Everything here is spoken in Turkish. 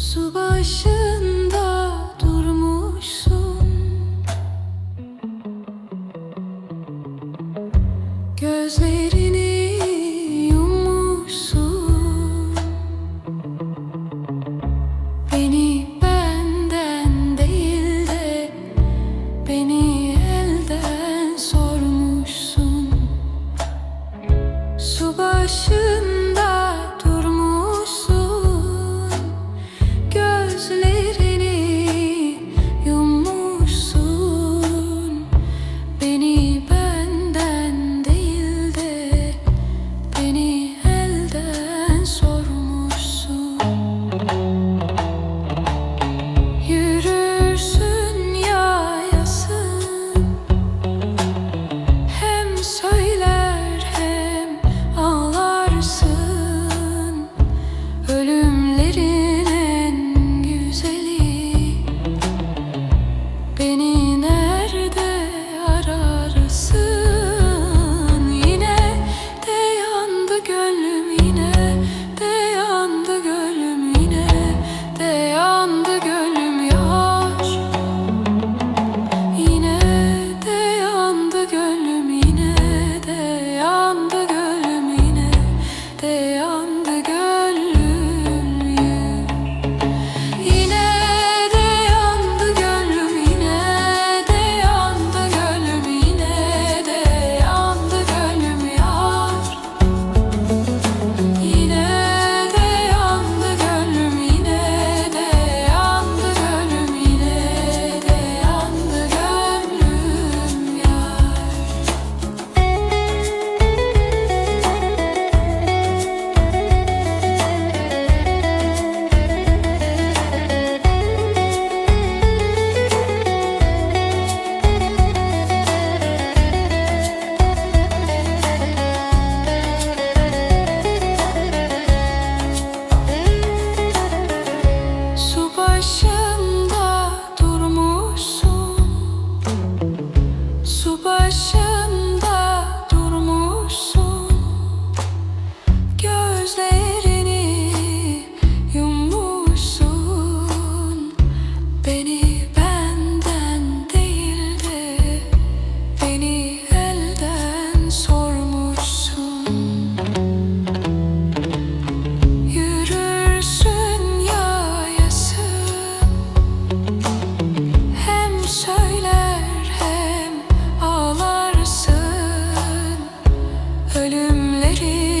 Su başında durmuşsun. Gözlerini yummuşsun. Beni benden değil de Beni elden sormuşsun. Su başında tu paixão. ölümleri